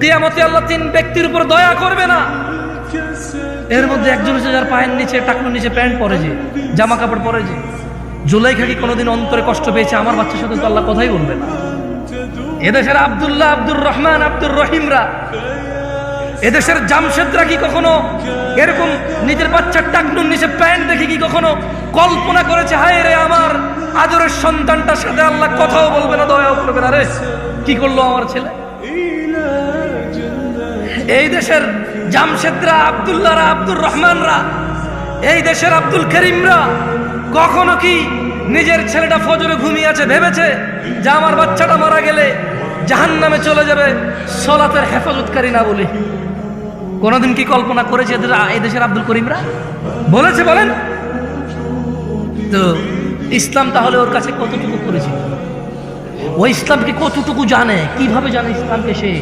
কিয়ামতে আল্লাহ তিন ব্যক্তির উপর দয়া করবে না। এর মধ্যে একজন হচ্ছে যার পায়ের নিচে টাকনুর নিচে প্যান্ট পরে যে জামা কাপড় পরে যে। জুলাইখা কি কোনোদিন অন্তরে কষ্ট পেয়েছে? আমার বাচ্চার সাথে তো আল্লাহ কথাই বলবে না। এদেশের আবদুল্লাহ আব্দুর রহমান, আব্দুর রহিমরা, এদেশের জামশেদরা কি কখনো এরকম নিজের বাচ্চার টাকনুর নিচে প্যান্ট দেখে কি কখনো কল্পনা করেছে? হায় রে আমার আদরের সন্তানটার সাথে আল্লাহ কথাও বলবে না, দয়াও করবে না রে। কি করল আমার ছেলে? এই দেশের জামশেদরা, আবদুল্লাহরা, আব্দুর রহমানরা, এই দেশের আব্দুল করিমরা কখনো কি নিজের ছেলেটা ফজরে ঘুমিয়ে আছে ভেবেছে যে আমার বাচ্চাটা মারা গেলে জাহান নামে চলে যাবে? সলাতের হেফাজতকারী না বলে। কোনোদিন কি কল্পনা করেছে এই দেশের আব্দুল করিমরা? বলেছে, বলেন। তো ইসলাম তাহলে ওর কাছে কতটুকু করেছে? ও ইসলামকে কতটুকু জানে? কীভাবে জানে ইসলামকে সে?